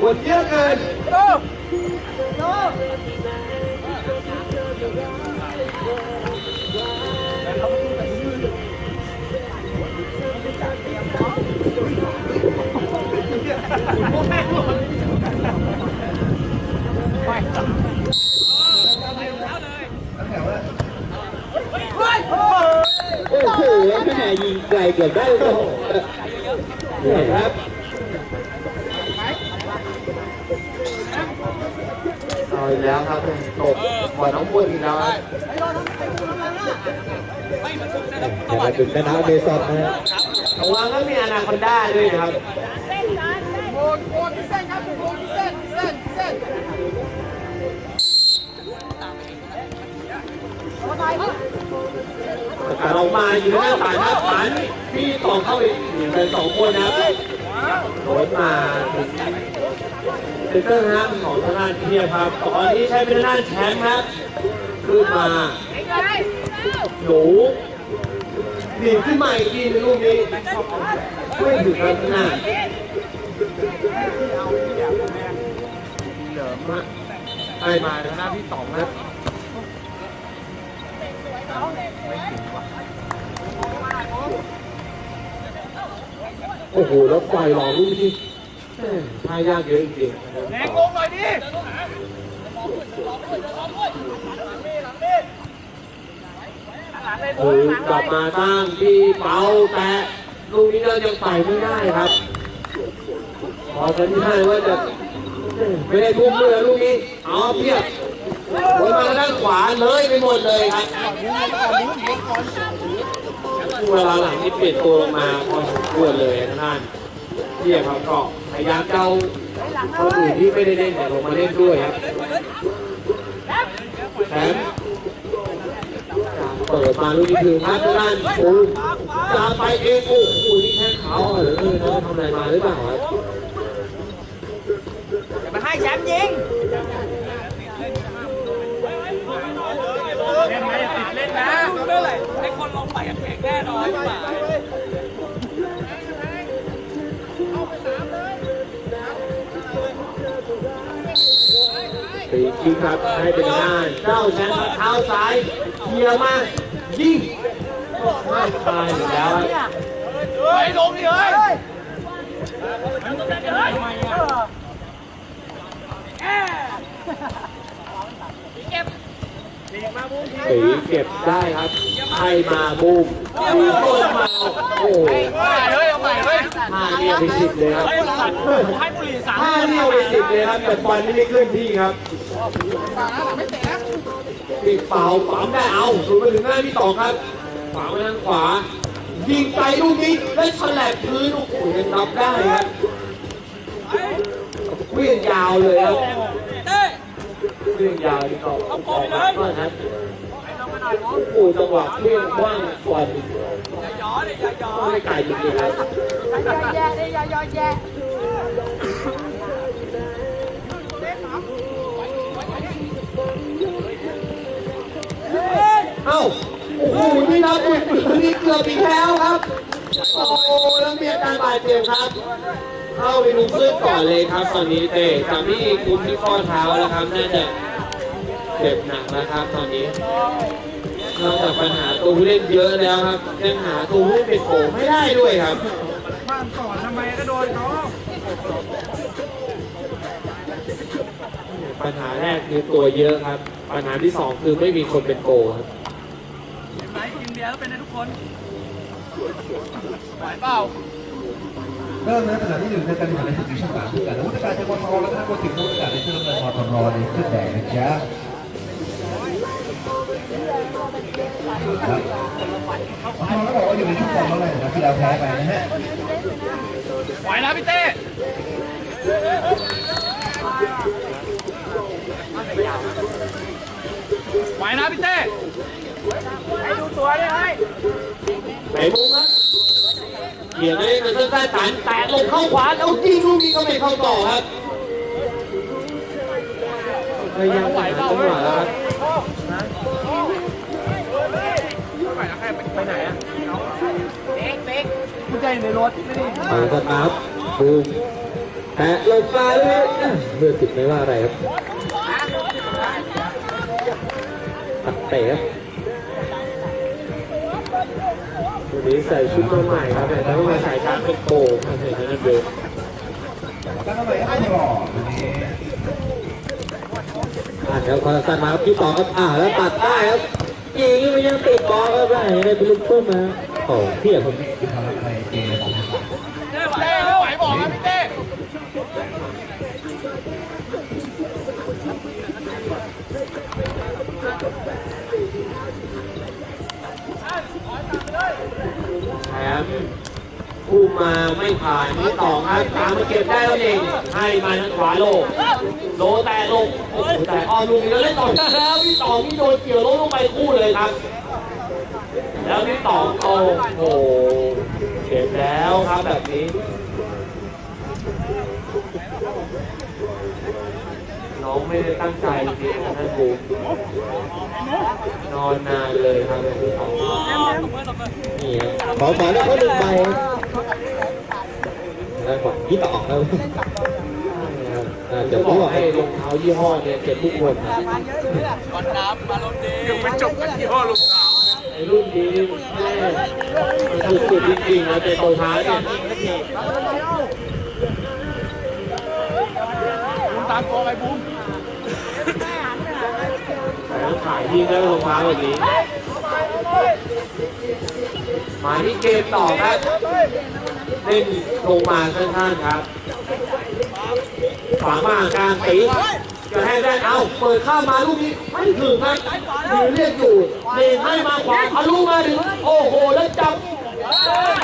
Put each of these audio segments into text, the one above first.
คนเยอะเกินโอ้โหแม่ยิงไกลเกือบได้โอ้โหเนี่ยครับ เอาอีกแล้วครับตกบอลน้องปุ้นอีกแล้วครับแต่มาถึงชนะเมซอนนะระวังก็มีอนาคอนด้าด้วยนะครับโอนโอนที่เส้นครับโอนที่เส้นเส้นเส้นแต่เรามาอยู่หน้าฝันครับฝันพี่ต่อเข้าไปเป็นสองคนนะครับ โดนมาเป็นเตอร์ฮัมของทางด้านเทียครับตอนนี้ใช้เป็นด้านแชมป์ครับขึ้นมาหนูหนีขึ้นมาอีกทีในลูกนี้ไม่ถึงครับหน้าเดิมฮะไปมาทางหน้าที่สองครั โอ้โหแล้วปล่อยหลอกลูกที่แม่ท่ายากเยอะจริงๆนะครับแรงลงหน่อยดิคือกลับมาตั้งที่เป้าแต่ลูกนี้เรายังไปไม่ได้ครับพอสันนิษฐานว่าจะไม่ได้ทุ่มเลยลูกนี้เอาเพียบวนมาด้านขวาเลยไปหมดเลยครับ เวลาหลังนี่เปลี่ยนตัวลงมาพอสมควรเลยนะท่านเทียบครับก็พยายามเจ้าคนอื่นที่ไม่ได้เล่นแต่ลงมาเล่นด้วยครับแชมป์เปิดมาลูกนี้คือพัฒนานปูจะไปเองโอ้โหนี่แค่เขาเหรือเออนะทำอะไรมาหรือเปล่าครับมาให้แชมป์ยิงเล่นไหมติดเล่นนะ แข่งแน่นอนป่ะปีกคิกครับให้เป็นหน้าเจ้าแชมป์เท้าซ้ายเคลียร์มายิงไม่ตายอยู่แล้วครับเฮ้ยลงดิเฮ้ยปีเก็บได้ครับ ให้มาบูมบูมลงมาโอ้โหเฮ้ยเอาใหม่เฮ้ยห้าเนี่ยไปสิบเลยครับให้บุหรี่สามห้าเนี่ยไปสิบเลยครับแต่บอลนี่ไม่เคลื่อนที่ครับปีกเป่าปั๊มได้เอาสูงไปถึงหน้าที่ต่อครับขวาไปทางขวา ยิงไปลูกนี้ได้ฉลับพื้นโอ้โหยังรับได้ครับเวียงยาวเลยครับเต้เวียงยาวนี่ก็ออกมาก็นะ โอ้จังหวะเวียงกว้างกว่าอย่าหยอดิอย่าหยอไม่ไกลจริงๆครับอยแย่ดิอย่าหยอแย่เอ้าโอ้โหนี่นะบุญปืนนี่เกือบอีกแล้วครับ โอ้โหแล้วมีอาการบาดเจ็บครับ เข้าไปดูเพื่อนก่อนเลยครับ ตอนนี้เตะจากที่คุมที่ข้อเท้าแล้วครับน่าจะเจ็บหนักแล้วครับตอนนี้ นอกจากปัญหาตัวผู้เล่นเยอะแล้วครับยังหาตัวผู้เล่นเป็นโผไม่ได้ด้วยครับบ้านก่อนทำไมก็โดนเขาปัญหาแรกคือตัวเยอะครับ ปัญหาที่สองคือไม่มีคนเป็นโกครับเห็นไหมกินเบียร์แล้วเป็นได้ทุกคนไหวเปล่าเริ่มในขณะที่หนึ่งในการแข่งขันในศึกดิวิชั่นสามด้วยกันแล้วผู้จัดการจังหวัดทองและท่านผู้ถึงผู้จัดการในเสื้อน้ำเงินมอทรอในเสื้อแดงนะจ๊ะ ครับทองก็บอกว่าอยู่ในช่วงฟอร์มแล้วแหละนะที่เราแพ้ไปนะฮะไหวนะพี่เต้ไหวนะพี่เต้ให้ดูตัวเลยให้ไหนมุมครับเขียนเลยเป็นต้นสายตันแตะลงเข้าขวาแล้วยิงลูกนี้ก็ไม่เข้าต่อครับพยายามไหวจังหวะแล้ว เป๊กเป๊กผู้ในรถไม่ได้เอาละครับบูมแตะลงมาเลยเลือดติดไม่ว่าอะไรครับตัดเตะครับวันนี้ใส่ชุดมาใหม่ครับแต่ต้องมาใส่การ์เป็นโกงครับเห็นนั่นเองตั้งทำไมให้รอวันนี้อ่าเดี๋ยวคอนสั้นมาครับที่ต่อครับอ่าแล้วตัดได้ครับยิงมันยังติดบอลครับได้ได้เป็นลูกตุ้มนะโอ้เทียบผม มาไม่ผ่านที่สองครับตามมาเก็บได้แล้วเองให้มาทางขวาโลโลแต่ลงโอ้โหแต่ออมลูกนี้แล้วเล่นต่อแล้วพี่ตองนี่โดนเกี่ยวล้มลงไปคู่เลยครับ แล้วพี่ตองโอ้โหเก็บแล้วครับแบบนี้น้องไม่ได้ตั้งใจจริงๆนะท่านครูนอนนานเลยครับพี่ตองนี่ขอขอได้เขาหนึ่งใบ แล้วขอที่ต่อครับอ่าเดี๋ยวผมบอกให้รองเท้ายี่ห้อเนี่ยเก็บทุกคนครับก่อนน้ำมาลงดียังไม่จบกันที่ห้อลูกสาวในรุ่นนี้แม่มันสุดๆจริงๆนะเป็นรองเท้าเนี่ยคุณตามตัวไปบูมแต่ต้องขายที่แล้วรองเท้าแบบนี้ มาที่เกมต่อครับเล่นลงมาข้างๆครับขวามากลางตีจะให้ได้เอาเปิดเข้ามาลูกนี้ไม่ถึงครับยืนเรียกอยู่เนให้มาขวาทะลุมาถึงโอ้โหแล้วจับ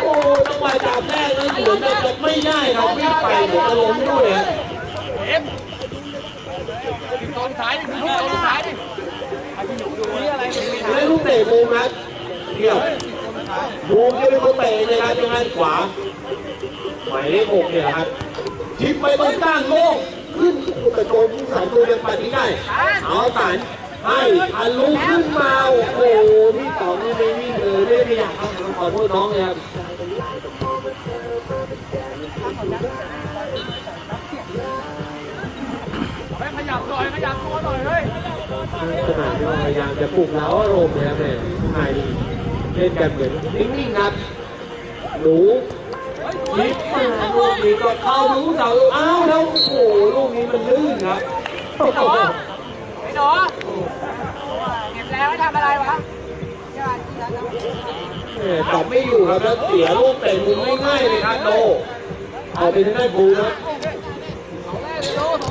โอ้จังหวะจับแรกนั้นเหมือนจะจับไม่ได้ครับวิ่งไปเหมือนจะล้มด้วยครับเอ็มตอนท้ายนี่ลูกตอนท้ายนี่นี่อะไรเล่นลูกเตะมุมครับเดี่ยว มุมจะเป็นคนเตะเลยครับทางด้านขวาหมายเลขหกเนี่ยครับทิปไปตรงกลางโลกขึ้นกระโจมสามตัวยังไปที่ได้เอาสารให้ทะลุขึ้นมาโอ้โหพี่ต่อนี่ไม่วิ่งเลยไม่ได้อยากเอาขอโทษน้องเลยครับขยับหน่อยขยับตัวหน่อยเฮ้ยขนาดที่พยายามจะปลุกเร้าอารมณ์เลยครับแม่ไทย เล่นกันเหมือนนิ่งๆครับหนูยิบมาลูกนี้ก็เข้าลูกเสาอ้าวแล้วโอ้โหลูกนี้มันลื่นครับไอ้หนูไอ้หนูเก็บแล้วทำอะไรวะแหม่ตอบไม่อยู่ครับแล้วเสียลูกเตะมุมง่ายๆเลยครับโตเอาไปทางด้านบูนะ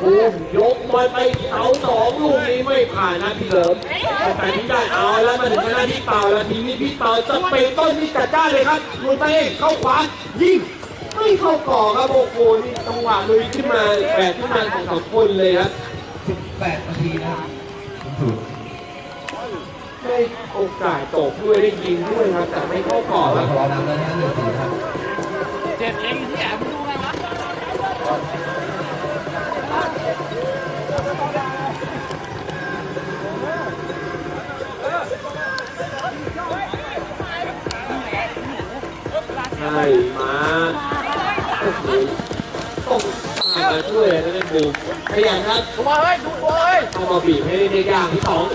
บูมยกบอลไปเสาสองลูกนี้ไม่ผ่านนะพี่เหลิมแต่ที่ได้เอาแล้วมาถึงทางด้านพี่เปาแล้วทีนี้พี่เปาสเป็นต้นนี่จัดจ้านเลยครับลุยไปเองเข้าขวายิงไม่เข้าก่อครับโอ้โหนี่จังหวะลุยขึ้นมาแบกขึ้นมาของสองคนเลยครับ18นาทีนะครับได้โอกาสตกด้วยได้ยิงด้วยครับแต่ไม่เข้าก่อเราครับรอนำแล้วนะหนึ่งศูนย์ครับเจ็บเองที่แอบดูไงวะ มาโอ้โหต้องตามมาช่วยนะนั่นบูมขยันครับดูมาเฮ้ยดูตัวเฮ้ยเข้ามาบีบให้ได้อย่างที่สอง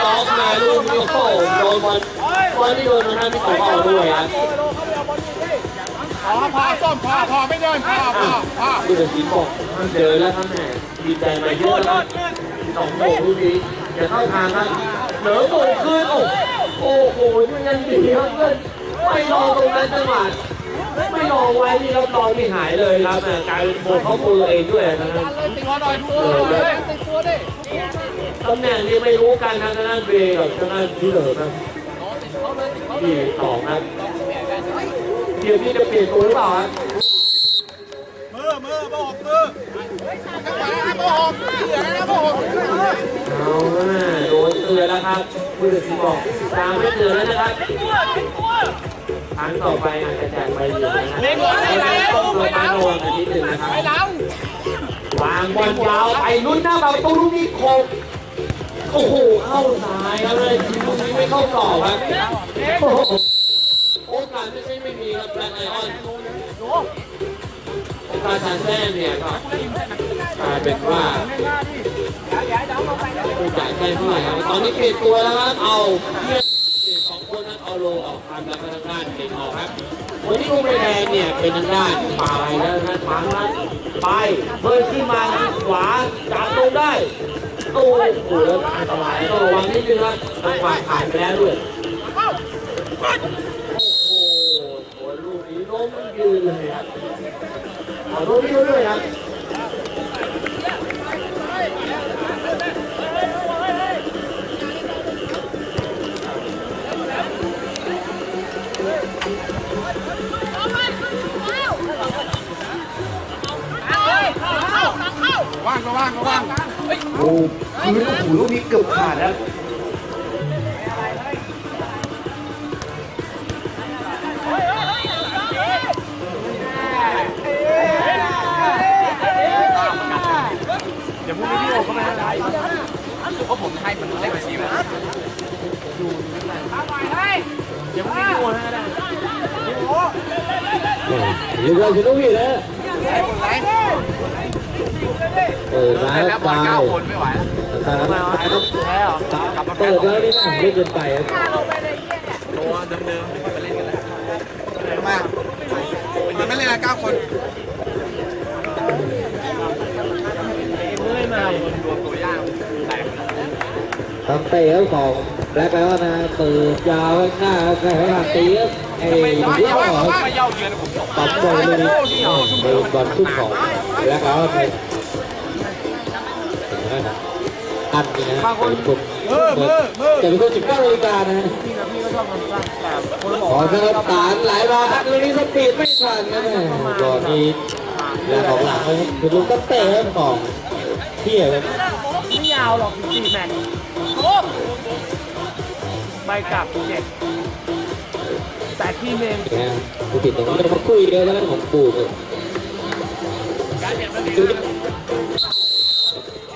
น้องมาลูกนี้โอ้โหโดนบอลบอลที่โดนทางด้านพี่ต่อเอาด้วยครับพอพอส้มพอพอไม่เดินพอพอพอดูเป็นทีบอกมันเจอแล้วท่านแม่ดีใจมาเยอะแล้วสองโมงลูกนี้จะเข้าทางครับเหนือโมงคืนโอ้โอ้โหยังดีครับเพื่อน ไม่รอตรงนั้นจังหวะไม่รอไว้นี่รับรองไม่หายเลยครับแม่กายเป็นเขามือเองด้วยนะเลยติดตัวหน่อยตัวหน่อยเลยติดตัวดิตำแหน่งนี้ไม่รู้กันทางด้านเบย์กับทางด้านที่เหลือครับติดเขาเลยติดเขาที่สองครับเดี๋ยวพี่จะเปลี่ยนตัวหรือเปล่าครับมือมือบอกมือบอกเหลือแล้วบอกเอาแม่โดนเตือนแล้วครับผู้ตัดสินบอกตามไม่เตือนแล้วนะครับ ครั้งต่อไปอาจจะแจกใบเหลืองนะครับเล่นก่อนได้แล้วไปแล้วไปแล้ววางบอลยาวไปลุ้นหน้าประตูลูกนี้โคงโอ้โหเข้าซ้ายครับเลยทีมลูกนี้ไม่เข้ากรอบครับโอกาสไม่ใช่ไม่มีครับแบล็คไอออนโอ้โหกาชันแท้เนี่ยก็กลายเป็นว่าผู้จ่ายแต้เท่าไหร่ครับตอนนี้เปลี่ยนตัวแล้วครับเอาเพื่อน คนนั้ออกทำแล้วก็ทางด้านเปลี่ยนออกครับคนที่ลงไปแดงเนี่ยเป็นทางด้านปลายแล้วนะทางนั้นไปเพิ่มขึ้นมาทางขวาจับลงได้โอ้โหแล้วอันตรายต้องระวังนิดนึงครับทางขวาผ่านไปแล้วด้วยโอ้โหโอ้ลูกนี้ล้มยืนเลยครับขอโทษด้วยครับ ว่างก็ว่างก็ว่างโอ้คือลูกหูลูกนี้เกือบขาดแล้วเดี๋ยวพรุ่งนี้พี่โอเข้ามาได้เพราะผมให้มันเลขบัญชีมาเดี๋ยวพรุ่งนี้พี่โอนให้ได้หรือเราจะต้องมีนะ เออซ้ายแล้วบอลซ้ายเก้าคนไม่ไหวแล้วซ้ายซ้ายแพ้หรอกลับมาเปิดแล้วนี่ไม่เกินไปครับตัวเดิมๆไม่ค่อยไปเล่นกันแล้วทำไมมันไม่เล่นละเก้าคนไม่มารวมตัวยากแตกทำเตะครับของแล็คแล้วนะเปิดยาวข้างหน้าครับแข่งตีครับไอ้ไม่ลูกไม่บอลไม่เย้าเยือนผมตกปัดบอลเลยเออบอลขึ้นของแล็คแล้ว เนี่ยอันนี้นะเป็นคนจะเป็นคนสิบเก้านาฬิกานะขอสนับสานไหลมาครับลูกนี้สปีดไม่ทันนะก่อนนี้แล้วของหลังเลยคือลูกก็เตะของเที่ยเลยไม่ยาวหรอกสี่แมตช์ไปกลับเจ็ดแต่ทีมเองนะผู้ติดตรงนี้มาคุยกันแล้วของปู่เลย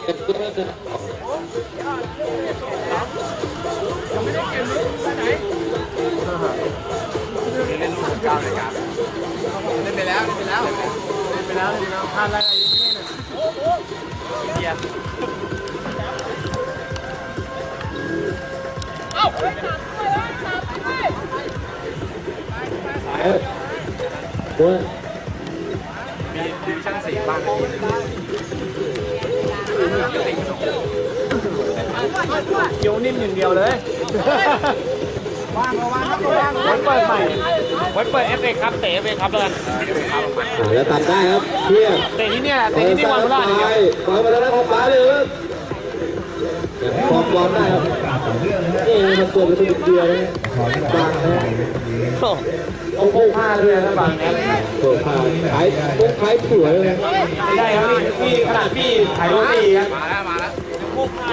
เล่นลูกเก้าเลยครับเล่นไปแล้วเล่นไปแล้วไปแล้วเลยนะทานอะไรยังไม่ได้เลยเกียร์ตัวมีดิวิชั่นสี่บ้างเเกียวนิ่มอย่างเดียวเลยว่างก็ว่างครับก็ว่างไว้เปิดใหม่ไว้เปิดเอฟเอครับเตะเอฟเอครับเลยแล้วตัดได้ครับเที่ยเตะที่เนี่ยเปิเตะดที่นี่ซ้าวันยพฤหัสอย่างเดียวปล่อยมาแล้วของฟ้าเลยครับคอมบอลได้ครับกาต่อเรื่องนะฮะนี่มันตัวเป็นตัวเดียวนะขอที่บาบางงนะนะโอ้โหผ้าด้วยนะบางนะตัวผ้าขายปุ๊บขายสวยเลยไม่ได้ครับพี่ขนาดพี่ถ่ายรูปดีครับมาแล้วมาแล้วพวกไพ่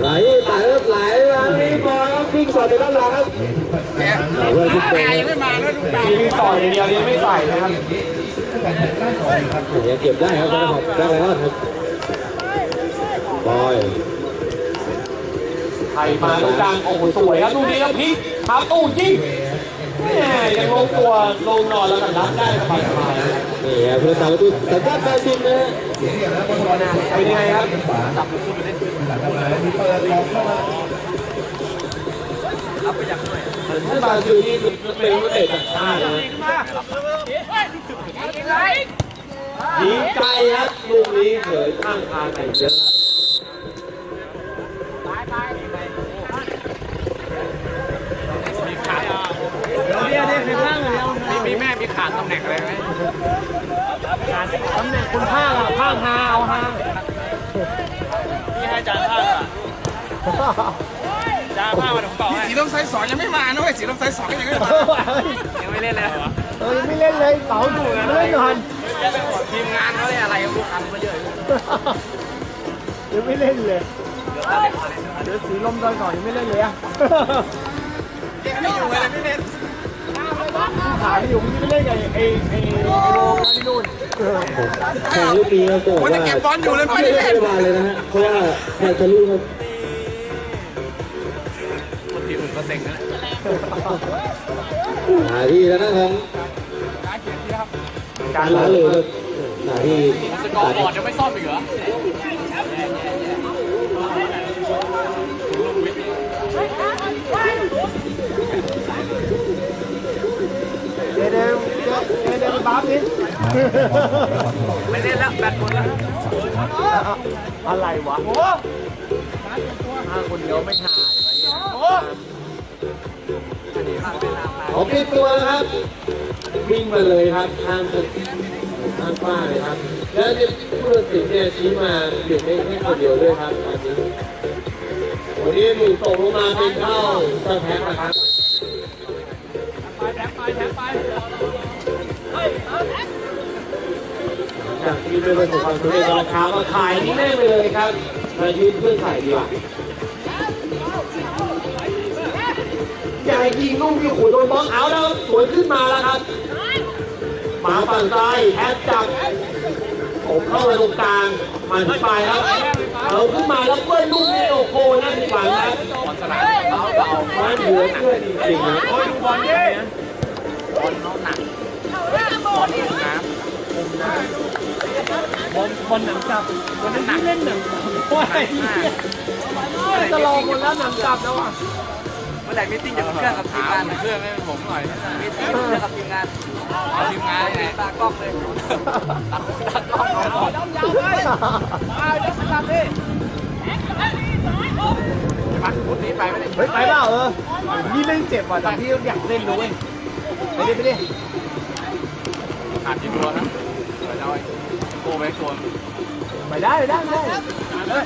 ไหลไหลไหลมานี่บอลวิ่งสอดไปด้านหลังครับแกเรื่องที่แกเป็นยังไม่มาแล้วดูกตามีมีต่ออย่างเดียวนี่ไม่ใส่นะครับยังเก็บได้ครับได้ครับได้แล้วครับบอยไทยมาตรงกลางโอ้โหสวยครับลูกนี้ครับพลิกทาตู้ยิงแหมยังลงตัวลงนอนแล้วก็รับได้สบายๆนี่ครับผู้รักษาประตูสัญชาติบราซิลนะฮะเสียงอย่างนั้นบอลบอลนะ เป็นยังไงครับขวาจับขึ้นไปเล่นหลังเข้ามามีเปิดลองเข้ามาที่บราซิลนี่เป็นนักเตะต่างชาตินะยิงไกลครับลูกนี้เผยข้างทางแต่เยอะมีขาเนี่ยเนี่ยในข้างเลยมีมีแม่มี ขาดตำแหน่งอะไรไหมตำแหน่งคุณข้างอะข้างฮาเอาฮาพี่ให้จานผ้าจานผ้ามาผมต่อให้สีลมไซส์สองยังไม่มานะเว้ยสีลมไซส์สองก็ยังไม่มายังไม่เล่นเลยเหรอเออไม่เล่นเลยเสาอยู่ไม่เล่นหน่อยทีมงานเขาเนี่ยอะไรลูกค้ามาเยอะยังไม่เล่นเลยเดี๋ยวสีลมซอยก่อนยังไม่เล่นเลยอะไม่อยู่เลยไม่เล่น ขาไม่อยู่ไม่เล่นกับไอ้ไอ้ไอ้โลกันที่นู่นแข่งลูกนี้ครับก็บอกว่าวันนี้เก็บบอลอยู่เลยไม่ได้เล่นบาเลยนะฮะเพราะว่าแข่งทะลุครับทีมอื่นก็เซ็งนะหาที่แล้วนะของการล้าเลยครับหนาที่สกอร์บอร์ดยังไม่ซ่อมอีกเหรอ ไม่เล่นแล้วแบตหมดแล้วอะไรวะห้าคนเดียวไม่ถ่ายขอปิดตัวนะครับ วิ่งมาเลยครับทางตึกทางฝ้าเลยครับ แล้วเนี่ยผู้ตัดสินเนี่ยชี้มาหยุดได้แค่คนเดียวด้วยครับตอนนี้วันนี้หนูตกลงมาเป็นเท่าสแพ็คนะครับ จากที่ไม่ประสบความสำเร็จราคามาขายนี่แม่งไปเลยครับมายืนเพื่อนขายดีกว่าใหญ่ยิงลูกที่ขู่โดนบอลเอาแล้วสวนขึ้นมาแล้วครับหมาฝั่งซ้ายแอดจับผมเข้าไปตรงกลางมันขึ้นไปครับเอาขึ้นมาแล้วเปิ้ลลูกนี้โอ้โหนั่นฝังครับบอลสนามเขาเรามันเหลือเชื่อจริงๆนะโอ้ยดูบอลดิบอลเขาหนักบอลลงน้ำ ลงน้ำบอลบอลหนังจับบอลนั้นหนักเล่นหนังโอ้ยจะรอคนแล้วหนังกลับแล้วอะเมื่อไหร่มิติ้งจะเครื่องกับทีมงานเครื่องให้ผมหน่อยมิติ้งเครื่องกับทีมงานเอาทีมงานไหนตากล้องเลยตากล้องเอาดำยาวเลยเอาเดี๋ยวตัดดิมาคนนี้ไปไม่ได้เฮ้ยไปเปล่าเออนี่เล่นเจ็บว่ะแต่พี่อยากเล่นด้วยไปดิไปดิขาดทีมตัวนะ โกไปชวนไปได้ไปได้ไปได้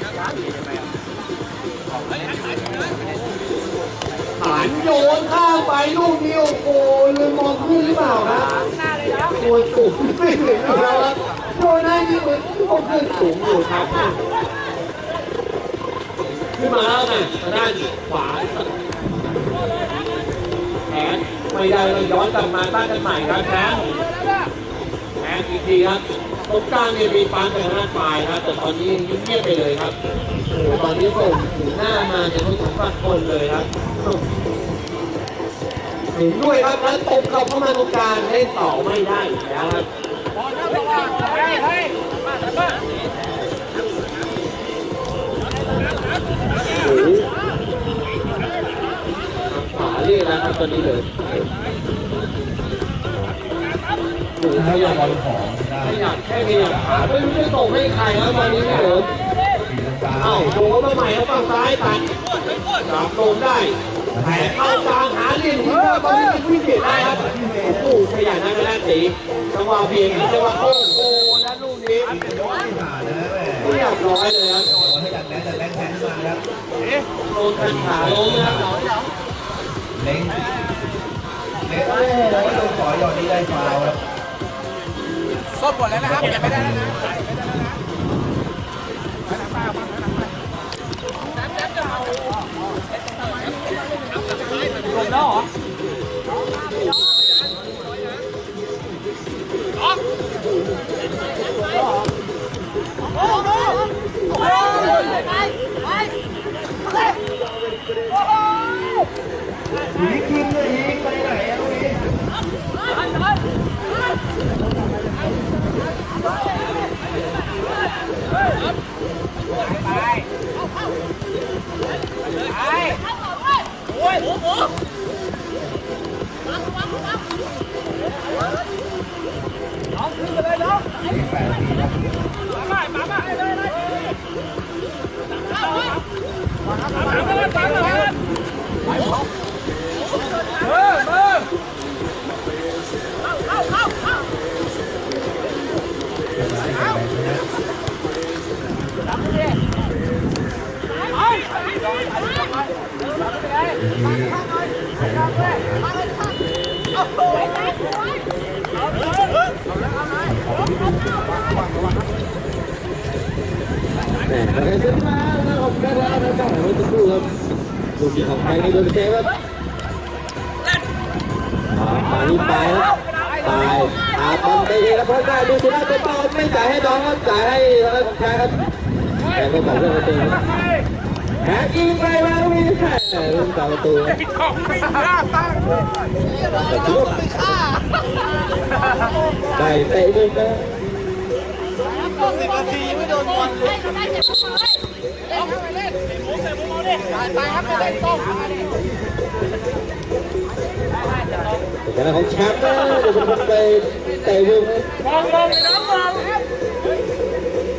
ฐานโยนข้ามไปลูกนี้โอ้โหลืมมองขึ้นหรือเปล่าครับตัวสูงไม่เห็นแล้วครับโยนให้นี่เหมือนมองขึ้นสูงอยู่ครับ ขึ้นมาแล้วไงด้านขวาแขนไม่ได้เราย้อนกลับมาตั้งกันใหม่ครับแขนแขนอีกทีครับ ตรงกลางเนี่ยมีปานแต่ห้าปลายครับแต่ตอนนี้ยุบเงียบไปเลยครับตอนนี้ส่งหูหน้ามาจะต้องสัมผัสคนเลยครับเห็นด้วยครับแล้วตบเราเข้ามาตรงกลางเล่นต่อไม่ได้แล้วครับขวาเรียกแล้วครับตอนนี้เลย โอ้โหขให้ยันบอลของได้ขยันแค่ขยันขาไม่รู้จะส่งให้ใครครับตอนนี้ครับผมเอ้าโดนมาใหม่ครับฝั่งซ้ายตัดจับลงได้แต่เข้ากลางหาเหลี่ยมที่ว่าตอนนี้วิ่งเปลี่ยได้ครับโอ้ขยันนะแม่แรกสีจังหวะเพียงจังหวะโอ้โหนั่นลูกนี้ที่ผ่านนะแม่เรียบร้อยเลยครับขอให้จากแดนจากแดนแทนขึ้นมาโดนทันขาลงนะครับเล้งเล้งโอ้โหโดนขอหยอดนี้ได้ฟาวครับ ส้มหมดแล้วนะครับเก็บไม่ได้แล้วนะลงแล้วเหรอยิงยิงเลยยิงไป Bắn, bắn, bắn, bắn, bắn, bắn, bắn, bắn, bắn, bắn, แหมแต่เซนมาแล้วขอบคุณครับแล้วก็ให้ทุกคู่ครับลูกที่ของใครในโดนเซฟครับปานี้ไปครับไปอาบอลไปเองแล้วพอได้ดูชนะตัวต่อไม่จ่ายให้ดองครับจ่ายให้ทางด้านของชายครับแต่ก็บอกเรื่องตัวเองครับ แอแบ็กยิงไปมาลูกนี้แหม่ลูกตามประตูได้เตะมุมนะสิบนาทีไม่โดนบอลเลยไปครับไปเล่นส้มแต่ของแชมป์นะเดี๋ยวจะไปเตะมุมนะมองมองน้ำมอง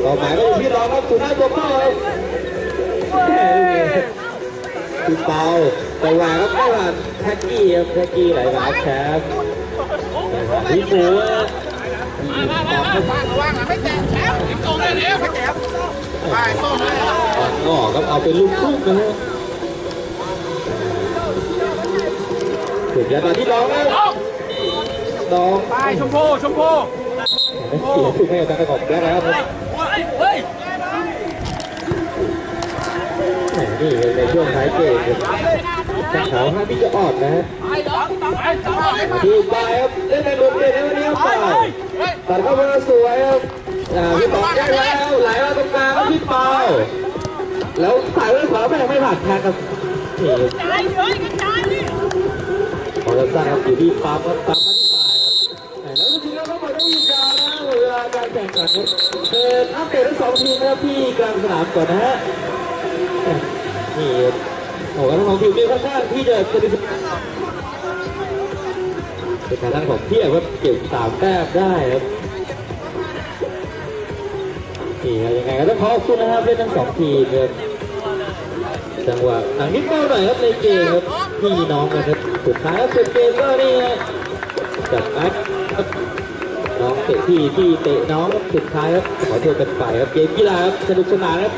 ต่อหมายก็อยู่ที่รองครับสุดท้ายตัวเป้าครับแหม่ลูกนี้ คือเปาแต่ว่าครับไม่ว่าแท็กกี้ครับแท็กกี้ไหลมาแชมป์พี่ปูนะออกครับว่างว่างไม่แตะแชมป์ตรงเลยเดี๋ยวไม่แตะไปส้มเลยออกงอกครับเอาเป็นลูกทุ่งนะฮะถึงยาตาที่น้องนะน้องไปชมพูชมพูเสียถูกให้กับการประกอบแล้วนะครับ เฮ้ย แหม นี่ในช่วงท้ายเกมครับจะขาวห้าพี่จะออดนะฮะไปดอกไปดอกไปทีมไปครับเล่นในโดดเด่นในวันนี้ครับไปตัดเข้ามาสวยครับอ่าพี่ปองได้แล้วไหลมาตรงกลางครับพี่เปาแล้วถ่ายไว้ขวาแม่งไม่ผ่านแทนครับนี่พอจะสร้างครับอยู่ที่ปั๊มครับปั๊มมาที่ฝ่ายครับแล้วก็จริงแล้วเขาบอกต้องอยู่กลางนะเวลาการแข่งขันครับเปิดอัปเดตทั้งสองทีมนะครับที่กลางสนามก่อนนะฮะ นี่โอ้โหทั้งสองทีมนี่ค่อนข้างที่จะสนิทเป็นทางด้านของเทียบครับเก็บสามแต้มได้ครับนี่ยังไงก็ต้องขอบคุณนะครับเล่นทั้งสองทีมครับจังหวะหนังนิดเบาหน่อยครับในเกมครับพี่น้องกันครับสุดท้ายแล้วสร็จเกมก็นี่จับอัดครับน้องเตะพี่พี่เตะน้องสุดท้ายครับขอโทษกันไปครับเกมกีฬาครับสนุกสนานครับ